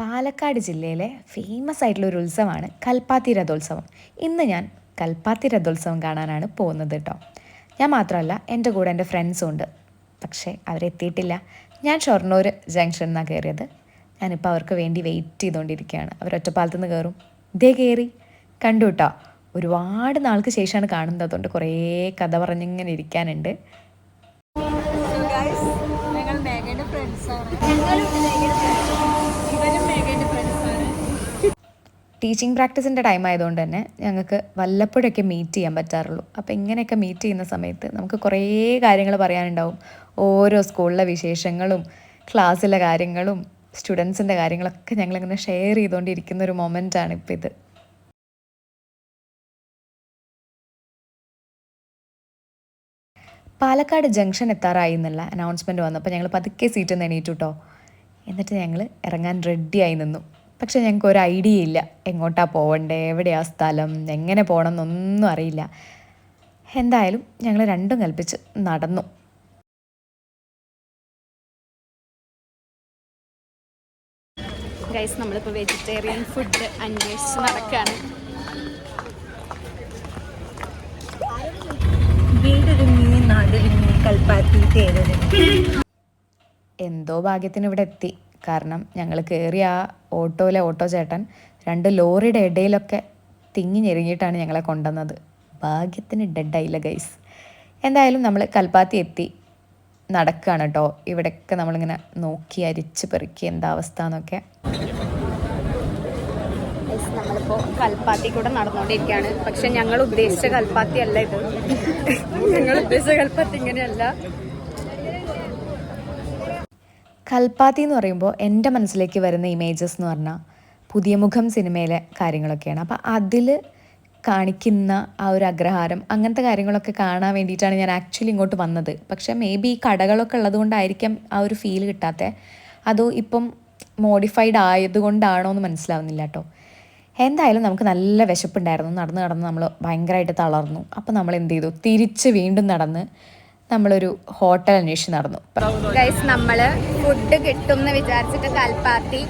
പാലക്കാട് ജില്ലയിലെ ഫേമസ് ആയിട്ടുള്ള ഒരു ഉത്സവമാണ് കൽപ്പാത്തി രഥോത്സവം. ഇന്ന് ഞാൻ കൽപ്പാത്തി രഥോത്സവം കാണാനാണ് പോകുന്നത് കേട്ടോ ഞാൻ മാത്രമല്ല എന്റെ കൂടെ എന്റെ ഫ്രണ്ട്സും ഉണ്ട്. പക്ഷേ അവരെത്തിയിട്ടില്ല. ഞാൻ ഷൊർണൂർ ജംഗ്ഷനിൽ നിന്നാണ് കയറിയത് ഞാനിപ്പോൾ അവർക്ക് വേണ്ടി വെയിറ്റ് ചെയ്തുകൊണ്ടിരിക്കുകയാണ് അവർ ഒറ്റപ്പാലത്ത് നിന്ന് കയറും ഇതേ കയറി കണ്ടു കേട്ടോ ഒരുപാട് നാൾക്ക് ശേഷമാണ് കാണുന്നത്. അതുകൊണ്ട് കുറേ കഥ പറഞ്ഞിങ്ങനെ ഇരിക്കാനുണ്ട്. ടീച്ചിങ് പ്രാക്ടീസിന്റെ ടൈം ആയതുകൊണ്ട് തന്നെ ഞങ്ങൾക്ക് വല്ലപ്പോഴൊക്കെ മീറ്റ് ചെയ്യാൻ പറ്റാറുള്ളൂ. അപ്പോൾ ഇങ്ങനെയൊക്കെ മീറ്റ് ചെയ്യുന്ന സമയത്ത് നമുക്ക് കുറേ കാര്യങ്ങൾ പറയാനുണ്ടാവും. ഓരോ സ്കൂളിലെ വിശേഷങ്ങളും ക്ലാസ്സിലെ കാര്യങ്ങളും സ്റ്റുഡൻസിന്റെ കാര്യങ്ങളൊക്കെ ഞങ്ങളിങ്ങനെ ഷെയർ ചെയ്തുകൊണ്ടിരിക്കുന്ന ഒരു മൊമെന്റാണ് ഇപ്പോൾ ഇത്. പാലക്കാട് ജംഗ്ഷൻ എത്താറായി എന്നുള്ള അനൗൺസ്മെന്റ് വന്നപ്പോൾ ഞങ്ങൾ പതുക്കെ സീറ്റിൽ നിന്ന് എണീറ്റു കേട്ടോ എന്നിട്ട് ഞങ്ങൾ ഇറങ്ങാൻ റെഡിയായി നിന്നു. പക്ഷെ ഞങ്ങൾക്ക് ഒരു ഐഡിയ ഇല്ല. എങ്ങോട്ടാണ് പോകണ്ടേ എവിടെയാ സ്ഥലം? എങ്ങനെ പോകണം എന്നൊന്നും അറിയില്ല. എന്തായാലും ഞങ്ങൾ രണ്ടും കൽപ്പിച്ച് നടന്നു. ഗൈസ് നമ്മളിപ്പോൾ വെജിറ്റേറിയൻ ഫുഡ് അന്വേഷിച്ച് നടക്കുകയാണ് വീടൊരുങ്ങി നാടൊരുങ്ങി കൽപ്പാത്തി തേരൊരുങ്ങി എന്തോ ഭാഗ്യത്തിന് ഇവിടെ എത്തി. കാരണം ഞങ്ങൾ കയറിയ ആ ഓട്ടോയിലെ ഓട്ടോ ചേട്ടൻ രണ്ട് ലോറിയുടെ ഇടയിലൊക്കെ തിങ്ങി ഞെരുങ്ങിയിട്ടാണ് ഞങ്ങളെ കൊണ്ടുവന്നത്. ഭാഗ്യത്തിന് ഡെഡായില്ല ഗൈസ് എന്തായാലും നമ്മൾ കൽപ്പാത്തി എത്തി നടക്കുകയാണ് കേട്ടോ ഇവിടെയൊക്കെ നമ്മളിങ്ങനെ നോക്കി അരിച്ച് പെറുക്കി എന്താ അവസ്ഥ എന്നൊക്കെ. നമ്മളിപ്പോ കൽപ്പാത്തി കൂടെ നടന്നുകൊണ്ടിരിക്കുകയാണ് പക്ഷെ ഞങ്ങൾ ഉദ്ദേശിച്ച കൽപ്പാത്തി അല്ല ഇത്. ഞങ്ങൾ ഉദ്ദേശിച്ച കൽപ്പാത്തി ഇങ്ങനെയല്ല. കൽപ്പാത്തി എന്ന് പറയുമ്പോൾ എന്റെ മനസ്സിലേക്ക് വരുന്ന ഇമേജസ് എന്ന് പറഞ്ഞാൽ പുതിയ മുഖം സിനിമയിലെ കാര്യങ്ങളൊക്കെയാണ്. അപ്പോൾ അതിൽ കാണിക്കുന്ന ആ ഒരു അഗ്രഹാരം അങ്ങനത്തെ കാര്യങ്ങളൊക്കെ കാണാൻ വേണ്ടിയിട്ടാണ് ഞാൻ ആക്ച്വലി ഇങ്ങോട്ട് വന്നത്. പക്ഷേ മേ ബി ഈ കടകളൊക്കെ ഉള്ളതുകൊണ്ടായിരിക്കാം ആ ഒരു ഫീൽ കിട്ടാത്തത് അതോ ഇപ്പം മോഡിഫൈഡ് ആയതുകൊണ്ടാണോ എന്ന് മനസ്സിലാവുന്നില്ല കേട്ടോ. എന്തായാലും നമുക്ക് നല്ല വിശപ്പുണ്ടായിരുന്നു. നടന്ന് നടന്ന് നമ്മൾ ഭയങ്കരമായിട്ട് തളർന്നു. അപ്പോൾ നമ്മൾ എന്ത് ചെയ്തു? തിരിച്ച് വീണ്ടും നടന്ന് നമ്മളൊരു ഹോട്ടൽ അന്വേഷിച്ച് നടന്നു. ഗൈസ് നമ്മൾ ഫുഡ് കിട്ടും എന്ന് വിചാരിച്ചിട്ട് കൽപ്പാത്തി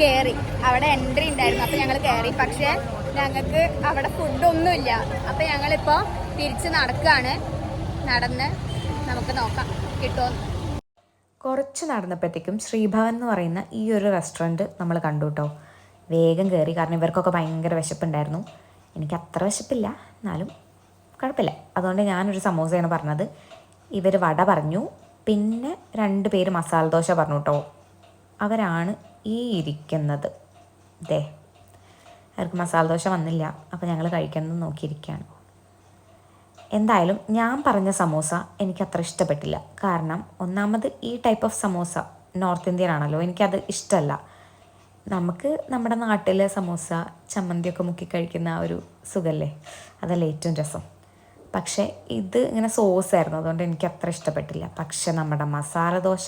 കയറി അവിടെ എൻട്രി ഉണ്ടായിരുന്നു അപ്പൊ ഞങ്ങൾ കയറി പക്ഷെ ഞങ്ങൾക്ക് അവിടെ ഫുഡൊന്നുമില്ല അപ്പൊ ഞങ്ങളിപ്പോ തിരിച്ച് നടക്കാണ്. നടന്ന് നമുക്ക് നോക്കാം കിട്ടുമോ കുറച്ച് നടന്നപ്പോഴത്തേക്കും ശ്രീഭവൻ എന്ന് പറയുന്ന ഈ ഒരു റെസ്റ്റോറന്റ് നമ്മൾ കണ്ടു കേട്ടോ വേഗം കയറി കാരണം ഇവർക്കൊക്കെ ഭയങ്കര വിശപ്പുണ്ടായിരുന്നു. എനിക്ക് അത്ര വിശപ്പില്ല എന്നാലും കുഴപ്പമില്ല. അതുകൊണ്ട് ഞാനൊരു സമോസയാണ് പറഞ്ഞത്. ഇവർ വട പറഞ്ഞു. പിന്നെ രണ്ട് പേര് മസാല ദോശ പറഞ്ഞു കേട്ടോ അവരാണ് ഈ ഇരിക്കുന്നത്. ദേ അവർക്ക് മസാല ദോശ വന്നില്ല. അപ്പോൾ ഞങ്ങൾ കഴിക്കുന്നത് നോക്കിയിരിക്കുകയാണ് എന്തായാലും ഞാൻ പറഞ്ഞ സമോസ എനിക്ക് അത്ര ഇഷ്ടപ്പെട്ടില്ല. കാരണം ഒന്നാമത് ഈ type of samosa north Indian ആണല്ലോ. എനിക്കത് ഇഷ്ടമല്ല നമുക്ക് നമ്മുടെ നാട്ടിലെ സമോസ ചമ്മന്തിയൊക്കെ മുക്കി കഴിക്കുന്ന ആ ഒരു സുഖല്ലേ? അതല്ലേ ഏറ്റവും രസം. പക്ഷേ ഇത് ഇങ്ങനെ സോസ് ആയിരുന്നു. അതുകൊണ്ട് എനിക്ക് അത്ര ഇഷ്ടപ്പെട്ടില്ല. പക്ഷെ നമ്മുടെ മസാല ദോശ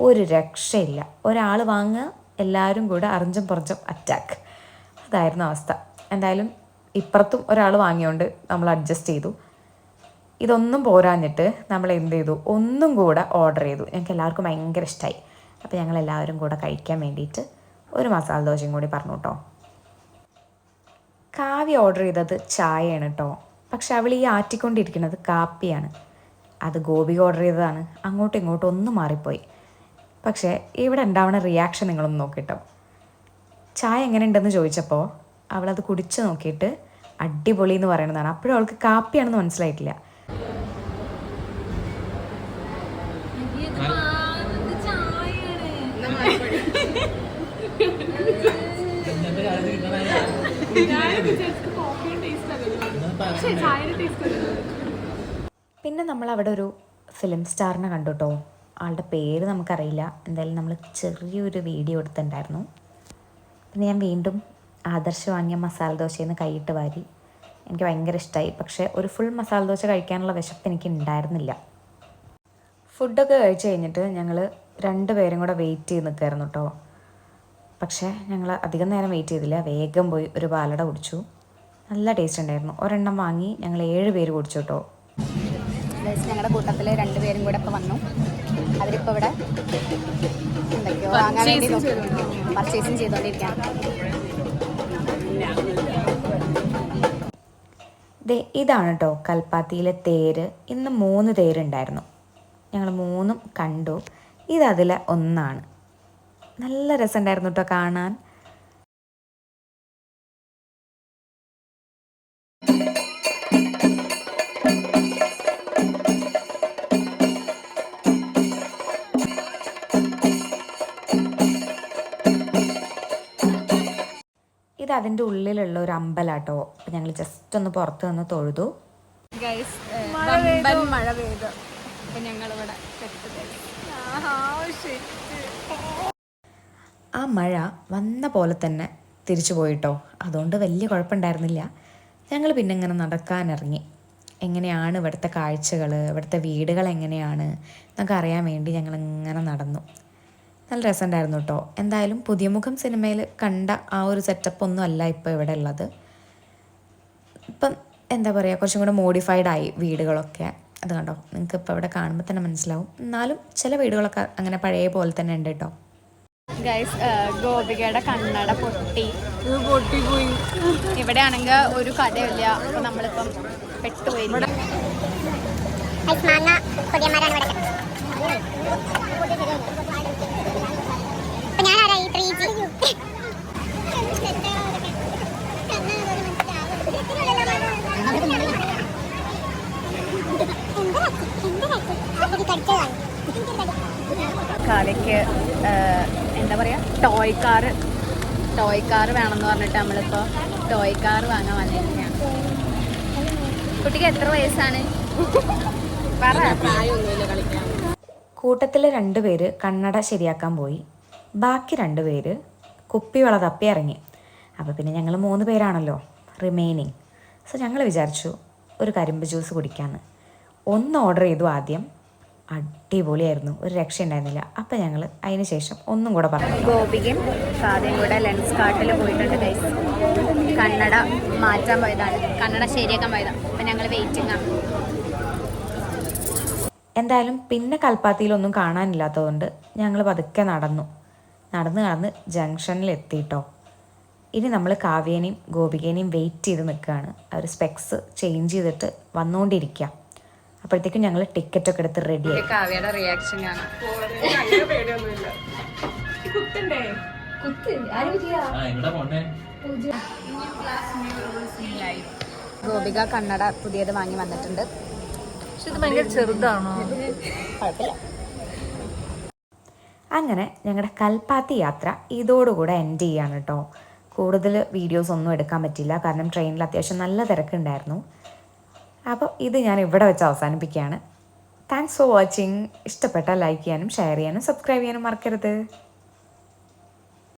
ഒരു രക്ഷയില്ല. ഒരാൾ വാങ്ങുക എല്ലാവരും കൂടെ അറിഞ്ചും പുറഞ്ചും അറ്റാക്ക് അതായിരുന്നു അവസ്ഥ. എന്തായാലും ഇപ്പുറത്തും ഒരാൾ വാങ്ങിയോണ്ട് നമ്മൾ അഡ്ജസ്റ്റ് ചെയ്തു. ഇതൊന്നും പോരാഞ്ഞിട്ട് നമ്മൾ എന്ത് ചെയ്തു? ഒന്നും കൂടെ ഓർഡർ ചെയ്തു. ഞങ്ങൾക്ക് എല്ലാവർക്കും ഭയങ്കര ഇഷ്ടമായി അപ്പോൾ ഞങ്ങൾ എല്ലാവരും കൂടെ കഴിക്കാൻ വേണ്ടിയിട്ട് ഒരു മസാല ദോശയും കൂടി പറഞ്ഞു കേട്ടോ കാവ്യ ഓർഡർ ചെയ്തത് ചായയാണ് കേട്ടോ പക്ഷെ അവൾ ഈ ആറ്റിക്കൊണ്ടിരിക്കുന്നത് കാപ്പിയാണ്. അത് ഗോപി ഓർഡർ ചെയ്തതാണ്. അങ്ങോട്ടും ഇങ്ങോട്ടും ഒന്നും മാറിപ്പോയി. പക്ഷേ ഇവിടെ ഉണ്ടാവുന്ന റിയാക്ഷൻ നിങ്ങളൊന്ന് നോക്കിട്ടോ. ചായ എങ്ങനെ ഉണ്ടെന്ന് ചോദിച്ചപ്പോൾ അവളത് കുടിച്ച് നോക്കിയിട്ട് അടിപൊളി എന്ന് പറയുന്നതാണ്. അപ്പോഴും അവൾക്ക് കാപ്പിയാണെന്ന് മനസ്സിലായിട്ടില്ല. പിന്നെ നമ്മൾ അവിടെ ഒരു ഫിലിം സ്റ്റാറിനെ കണ്ടു കേട്ടോ ആളുടെ പേര് നമുക്കറിയില്ല. എന്തായാലും നമ്മൾ ചെറിയൊരു വീഡിയോ എടുത്തിട്ടുണ്ടായിരുന്നു. പിന്നെ ഞാൻ വീണ്ടും ആദർശ് വാങ്ങിയ മസാല ദോശയിൽ നിന്ന് കൈയിട്ട് വാരി. എനിക്ക് ഭയങ്കര ഇഷ്ടമായി പക്ഷേ ഒരു ഫുൾ മസാല ദോശ കഴിക്കാനുള്ള വിശപ്പ് എനിക്ക് ഉണ്ടായിരുന്നില്ല. ഫുഡൊക്കെ കഴിച്ച് കഴിഞ്ഞിട്ട് ഞങ്ങൾ രണ്ട് പേരും കൂടെ വെയിറ്റ് ചെയ്ത് നിൽക്കായിരുന്നു കേട്ടോ പക്ഷേ ഞങ്ങൾ അധികം നേരം വെയിറ്റ് ചെയ്തില്ല. വേഗം പോയി ഒരു പാലട കുടിച്ചു. നല്ല ടേസ്റ്റ് ഉണ്ടായിരുന്നു. ഒരെണ്ണം വാങ്ങി ഞങ്ങൾ ഏഴ് പേര് കുടിച്ചു കേട്ടോ ഞങ്ങളുടെ കൂട്ടത്തിൽ രണ്ടുപേരും കൂടെ ഇപ്പൊ വന്നു. അവരിപ്പോ ഇവിടെ എന്തൊക്കെയോ വാങ്ങാൻ വേണ്ടി പർച്ചേസിങ് ചെയ്തോണ്ടിരിക്കുകയാണ്. ദേ ഇതാണ് കേട്ടോ കൽപ്പാത്തിയിലെ തേര്. ഇന്ന് മൂന്ന് തേരുണ്ടായിരുന്നു ഞങ്ങൾ മൂന്നും കണ്ടു. ഇതതിലെ ഒന്നാണ്. നല്ല രസമുണ്ടായിരുന്നു കേട്ടോ കാണാൻ. ഇത് അതിന്റെ ഉള്ളിലുള്ള ഒരു അമ്പലാട്ടോ. അപ്പം ഞങ്ങൾ ജസ്റ്റ് ഒന്ന് പുറത്ത് നിന്ന് തൊഴുതു. മഴ പെയ്തു. അപ്പൊ ആ മഴ വന്ന പോലെ തന്നെ തിരിച്ചു പോയിട്ടോ. അതുകൊണ്ട് വലിയ കുഴപ്പമുണ്ടായിരുന്നില്ല. ഞങ്ങൾ പിന്നെ ഇങ്ങനെ നടക്കാനിറങ്ങി. എങ്ങനെയാണ് ഇവിടുത്തെ കാഴ്ചകൾ ഇവിടുത്തെ വീടുകൾ എങ്ങനെയാണ് എന്നൊക്കെ അറിയാൻ വേണ്ടി ഞങ്ങൾ ഇങ്ങനെ നടന്നു. നല്ല രസമുണ്ടായിരുന്നു കേട്ടോ. എന്തായാലും പുതിയ മുഖം സിനിമയിൽ കണ്ട ആ ഒരു സെറ്റപ്പ് ഒന്നും അല്ല ഇപ്പോൾ ഇവിടെ ഉള്ളത്. ഇപ്പം എന്താ പറയുക കുറച്ചും കൂടെ മോഡിഫൈഡ് ആയി വീടുകളൊക്കെ. അത് കണ്ടോ? നിങ്ങൾക്ക് ഇപ്പോൾ ഇവിടെ കാണുമ്പോൾ തന്നെ മനസ്സിലാവും. എന്നാലും ചില വീടുകളൊക്കെ അങ്ങനെ പഴയ പോലെ തന്നെ ഉണ്ട് കേട്ടോ. ഗൈസ് ഗോപികയുടെ കണ്ണട പൊട്ടി. പൊട്ടി പോയി ഇവിടെ ആണെങ്കിൽ ഒരു കഥയില്ല അപ്പൊ നമ്മളിപ്പം പെട്ടുപോയി ഇവിടെ അപ്പൊ ഞാനാരാ ഈ ത്രീ ജി എന്താ പറയാ? ടോയ് കാർ ടോയ് കാർ വേണമെന്ന് പറഞ്ഞിട്ട് നമ്മളിപ്പോൾ ടോയ് കാർ വാങ്ങാൻ വന്നിരിക്കുകയാണ്. കുട്ടിക്ക് എത്ര വയസ്സാണ്? പറ. കൂട്ടത്തിലെ രണ്ടുപേര് കണ്ണട ശരിയാക്കാൻ പോയി. ബാക്കി രണ്ടുപേര് കുപ്പിവള തപ്പി ഇറങ്ങി. അപ്പോൾ പിന്നെ ഞങ്ങൾ മൂന്ന് പേരാണല്ലോ റിമൈനിങ് സോ ഞങ്ങൾ വിചാരിച്ചു ഒരു കരിമ്പ് ജ്യൂസ് കുടിക്കാമെന്ന് ഒന്ന് ഓർഡർ ചെയ്തു ആദ്യം. അടിപൊളിയായിരുന്നു. ഒരു രക്ഷ ഉണ്ടായിരുന്നില്ല അപ്പം ഞങ്ങൾ അതിന് ശേഷം ഒന്നും കൂടെ പറഞ്ഞു. ഗോപികയും സാധ്യം കൂടെ ലെൻസ് കാട്ടിൽ പോയിട്ടുണ്ട് ഗൈസ് കണ്ണട മാറ്റാൻ പോയതാണ്. കണ്ണട ശരിയാക്കാൻ പോയതാണ്. അപ്പം ഞങ്ങൾ വെയിറ്റിംഗ് ആണ്. എന്തായാലും പിന്നെ കൽപ്പാത്തിയിലൊന്നും കാണാനില്ലാത്തതുകൊണ്ട് ഞങ്ങൾ പതുക്കെ നടന്നു. നടന്ന് നടന്ന് ജംഗ്ഷനിൽ എത്തിയിട്ടോ ഇനി നമ്മൾ കാവ്യേനെയും ഗോപികേനെയും വെയിറ്റ് ചെയ്ത് നിൽക്കുകയാണ്. അവർ സ്പെക്സ് ചേഞ്ച് ചെയ്തിട്ട് വന്നുകൊണ്ടിരിക്കുക അപ്പോഴത്തേക്കും ഞങ്ങൾ ടിക്കറ്റ് ഒക്കെ എടുത്ത് റെഡി കാവ്യയുടെ റിയാക്ഷൻ കാണാം ഗോപിക കണ്ണട പുതിയത് വാങ്ങി വന്നിട്ടുണ്ട്. പക്ഷെ ഇത് ഭയങ്കര ചെറുതാണോ? കുഴപ്പമില്ല. അങ്ങനെ ഞങ്ങളുടെ കൽപ്പാത്തി യാത്ര ഇതോടുകൂടെ എൻഡ് ചെയ്യാണ് കേട്ടോ കൂടുതൽ വീഡിയോസ് ഒന്നും എടുക്കാൻ പറ്റില്ല. കാരണം ട്രെയിനിൽ അത്യാവശ്യം നല്ല തിരക്കുണ്ടായിരുന്നു. അപ്പോൾ ഇത് ഞാൻ ഇവിടെ വെച്ച് അവസാനിപ്പിക്കുകയാണ്. താങ്ക്സ് ഫോർ വാച്ചിങ് ഇഷ്ടപ്പെട്ടാൽ ലൈക്ക് ചെയ്യാനും ഷെയർ ചെയ്യാനും സബ്സ്ക്രൈബ് ചെയ്യാനും മറക്കരുത്.